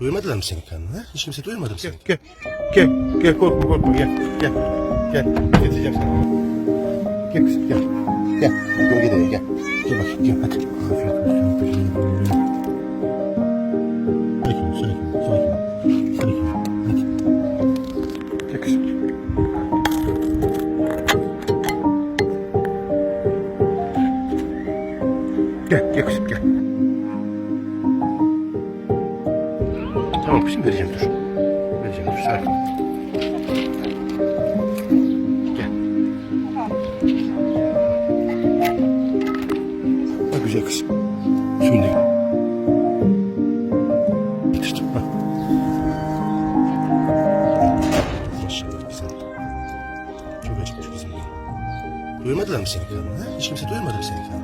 Doyurmadılar mı karnını? Ha? Hiç kimse doyurmadı mı seni? Gel. Gel. Gel korkma korkma gel. Gel. Gel. Getireceğim sana. Gel kızım gel. Gel. Gölgede ye, gel. Gel bakayım gel hadi. Afiyet olsun. Sakin sakin sakin. Sakin. Hadi. Gel kızım. Gel, gel kızım gel. Tamam kızım vereceğim dur. Vereceğim dur sakin. Gel. Bak güzel kızım. Suyunu getirdim. Bak. Maşallah güzel. Çok acıkmış kızım benim. Doyurmadılar mı karnını? Ha? Hiç kimse doyurmadı mı karnını?